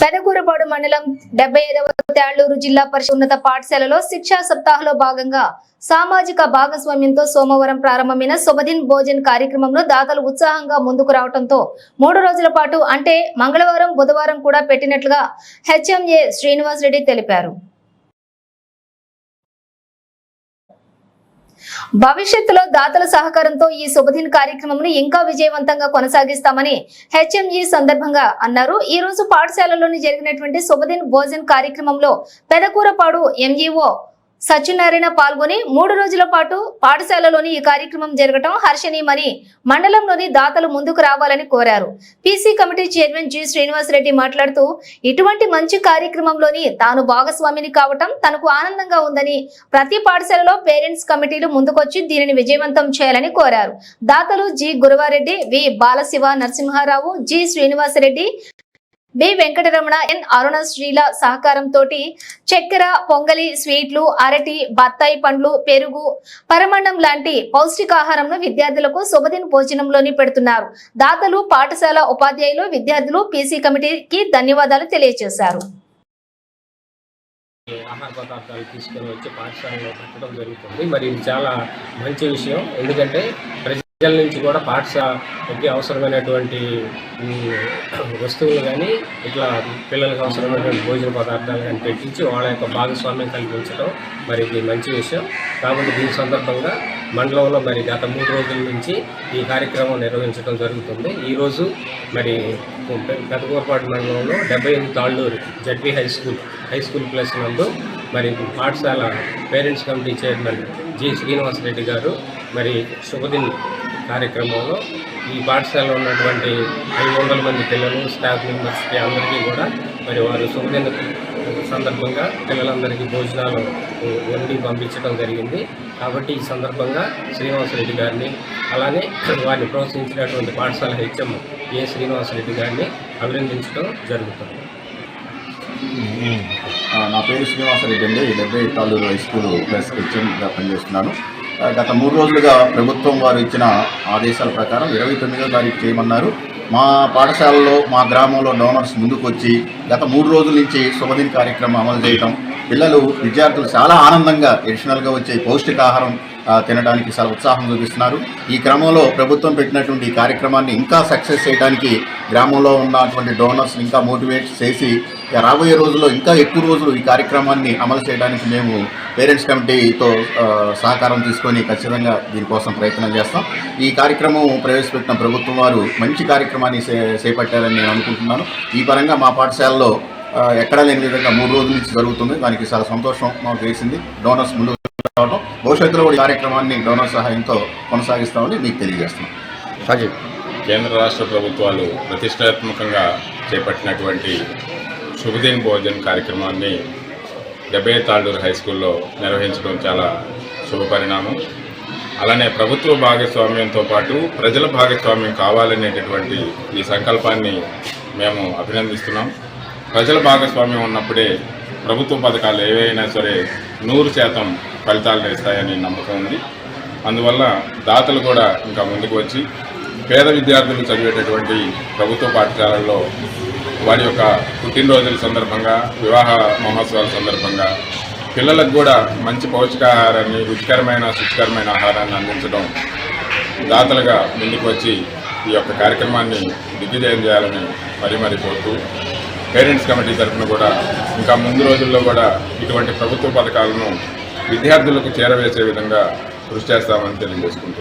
పెదకూరపాడు మండలం డెబ్బై ఐదవ తేళ్ళూరు జిల్లా పరిషత్ ఉన్నత పాఠశాలలో శిక్షా సప్తాహలో భాగంగా సామాజిక భాగస్వామ్యంతో సోమవారం ప్రారంభమైన శుభదిన్ భోజన్ కార్యక్రమంలో దాతలు ఉత్సాహంగా ముందుకు రావడంతో మూడు రోజుల పాటు అంటే మంగళవారం బుధవారం కూడా పెట్టినట్లుగా హెచ్ఎంఏ శ్రీనివాస్ రెడ్డి తెలిపారు. భవిష్యత్తులో దాతల సహకారంతో ఈ శుభదిన్ కార్యక్రమంను ఇంకా విజయవంతంగా కొనసాగిస్తామని హెచ్ఎంఈ సందర్భంగా అన్నారు. ఈ రోజు పాఠశాలలోని జరిగినటువంటి శుభదిన్ భోజన్ కార్యక్రమంలో పెదకూరపాడు ఎంఈఓ సత్యనారాయణ పాల్గొని మూడు రోజుల పాటు పాఠశాలలోని ఈ కార్యక్రమం జరగటం హర్షణీయమని మండలంలోని దాతలు ముందుకు రావాలని కోరారు. PC committee chairman G Srinivasa Reddy మాట్లాడుతూ ఇటువంటి మంచి కార్యక్రమంలోని తాను భాగస్వామిని కావటం తనకు ఆనందంగా ఉందని ప్రతి పాఠశాలలో పేరెంట్స్ కమిటీలు ముందుకొచ్చి దీనిని విజయవంతం చేయాలని కోరారు. దాతలు G Gurava Reddy V Balasiva Narasimha Rao G Srinivasa Reddy B Venkataramana N Aruna Srila సహకారంతో చక్కెర పొంగలి స్వీట్లు అరటి బత్తాయి పండ్లు పెరుగు పరమాన్నం లాంటి పౌష్టికాహారంను విద్యార్థులకు శుభదిన భోజనంలోని పెడుతున్నారు. దాతలు పాఠశాల ఉపాధ్యాయులు విద్యార్థులు పీసీ కమిటీకి ధన్యవాదాలు తెలియజేశారు. ఆహార పదార్థాలు తీసుకొని వచ్చి పాఠశాలలో పెట్టడం జరుగుతుంది. మరి ఇది చాలా మంచి విషయం. ఎందుకంటే ప్రజల నుంచి కూడా పాఠశాలకి అవసరమైనటువంటి వస్తువులు కానీ ఇట్లా పిల్లలకు అవసరమైనటువంటి భోజన పదార్థాలు కానీ పెట్టించి వాళ్ళ యొక్క భాగస్వామ్యం కల్పించడం మరి ఇది మంచి విషయం. కాబట్టి దీని సందర్భంగా మండలంలో మరి గత మూడు రోజుల నుంచి ఈ కార్యక్రమం నిర్వహించడం జరుగుతుంది. ఈరోజు మరి పెద్దగోపాటు మండలంలో డెబ్బై ఎనిమిది Talluru ZB high school high school plus నందు మరి పాఠశాల parents committee chairman G Srinivasa Reddy గారు మరి శుభదిన్ కార్యక్రమంలో ఈ పాఠశాలలో ఉన్నటువంటి ఐదు వందల మంది పిల్లలు స్టాఫ్ మెంబర్స్కి అందరికీ కూడా మరి వారు శుభదిన సందర్భంగా పిల్లలందరికీ భోజనాలు వండి పంపించడం జరిగింది. కాబట్టి ఈ సందర్భంగా శ్రీనివాసరెడ్డి గారిని అలానే వారిని ప్రోత్సహించినటువంటి పాఠశాల హెచ్ఎం ఏ శ్రీనివాసరెడ్డి గారిని అభినందించడం జరుగుతుంది. నా పేరు శ్రీనివాసరెడ్డి అండి. డెబ్బై తాలూరు హై స్కూల్ ప్లస్ హెచ్ఎంగా పనిచేస్తున్నాను. గత మూడు రోజులుగా ప్రభుత్వం వారు ఇచ్చిన ఆదేశాల ప్రకారం ఇరవై తొమ్మిదో తారీఖు చేయమన్నారు. మా పాఠశాలలో మా గ్రామంలో డోనర్స్ ముందుకు వచ్చి గత మూడు రోజుల నుంచి శుభదిన కార్యక్రమం అమలు చేయటం పిల్లలు విద్యార్థులు చాలా ఆనందంగా ఎడిషనల్గా వచ్చే పౌష్టికాహారం తినడానికి చాలా ఉత్సాహం చూపిస్తున్నారు. ఈ క్రమంలో ప్రభుత్వం పెట్టినటువంటి ఈ కార్యక్రమాన్ని ఇంకా సక్సెస్ చేయడానికి గ్రామంలో ఉన్నటువంటి డోనర్స్ ఇంకా మోటివేట్ చేసి రాబోయే రోజుల్లో ఇంకా ఎక్కువ రోజులు ఈ కార్యక్రమాన్ని అమలు చేయడానికి మేము పేరెంట్స్ కమిటీతో సహకారం తీసుకొని ఖచ్చితంగా దీనికోసం ప్రయత్నం చేస్తాం. ఈ కార్యక్రమం ప్రవేశపెట్టిన ప్రభుత్వం వారు మంచి కార్యక్రమాన్ని చేపట్టారని నేను అనుకుంటున్నాను. ఈ పరంగా మా పాఠశాలలో ఎక్కడా లేని విధంగా మూడు రోజుల నుంచి జరుగుతుంది. దానికి చాలా సంతోషం మాకు వేసింది డోనర్స్ ముందుకు రావడం భవిష్యత్తులో కూడా ఈ కార్యక్రమాన్ని డోనర్ సహాయంతో కొనసాగిస్తామని మీకు తెలియజేస్తున్నాం. సజీవ్ కేంద్ర రాష్ట్ర ప్రభుత్వాలు ప్రతిష్టాత్మకంగా చేపట్టినటువంటి శుభదిన్ భోజన్ కార్యక్రమాన్ని డెబ్బై తాళ్ళూరు హై స్కూల్లో నిర్వహించడం చాలా శుభ పరిణామం. అలానే ప్రభుత్వ భాగస్వామ్యంతో పాటు ప్రజల భాగస్వామ్యం కావాలనేటటువంటి ఈ సంకల్పాన్ని మేము అభినందిస్తున్నాం. ప్రజల భాగస్వామ్యం ఉన్నప్పుడే ప్రభుత్వ పథకాలు ఏవైనా సరే నూరు శాతం ఫలితాలు ఇస్తాయని నమ్మకం ఉంది. అందువల్ల దాతలు కూడా ఇంకా ముందుకు వచ్చి పేద విద్యార్థులు చదివేటటువంటి ప్రభుత్వ పాఠశాలల్లో వారి యొక్క పుట్టినరోజుల సందర్భంగా వివాహ మహోత్సవాల సందర్భంగా పిల్లలకు కూడా మంచి పౌష్టికాహారాన్ని రుచికరమైన శుచికరమైన ఆహారాన్ని అందించడం దాతలుగా ముందుకు వచ్చి ఈ యొక్క కార్యక్రమాన్ని దిగ్విజయం చేయాలని మరీ మరీ కోరుతూ పేరెంట్స్ కమిటీ తరఫున కూడా ఇంకా ముందు రోజుల్లో కూడా ఇటువంటి ప్రభుత్వ పథకాలను విద్యార్థులకు చేరవేసే విధంగా కృషి చేస్తామని తెలియజేసుకుంటూ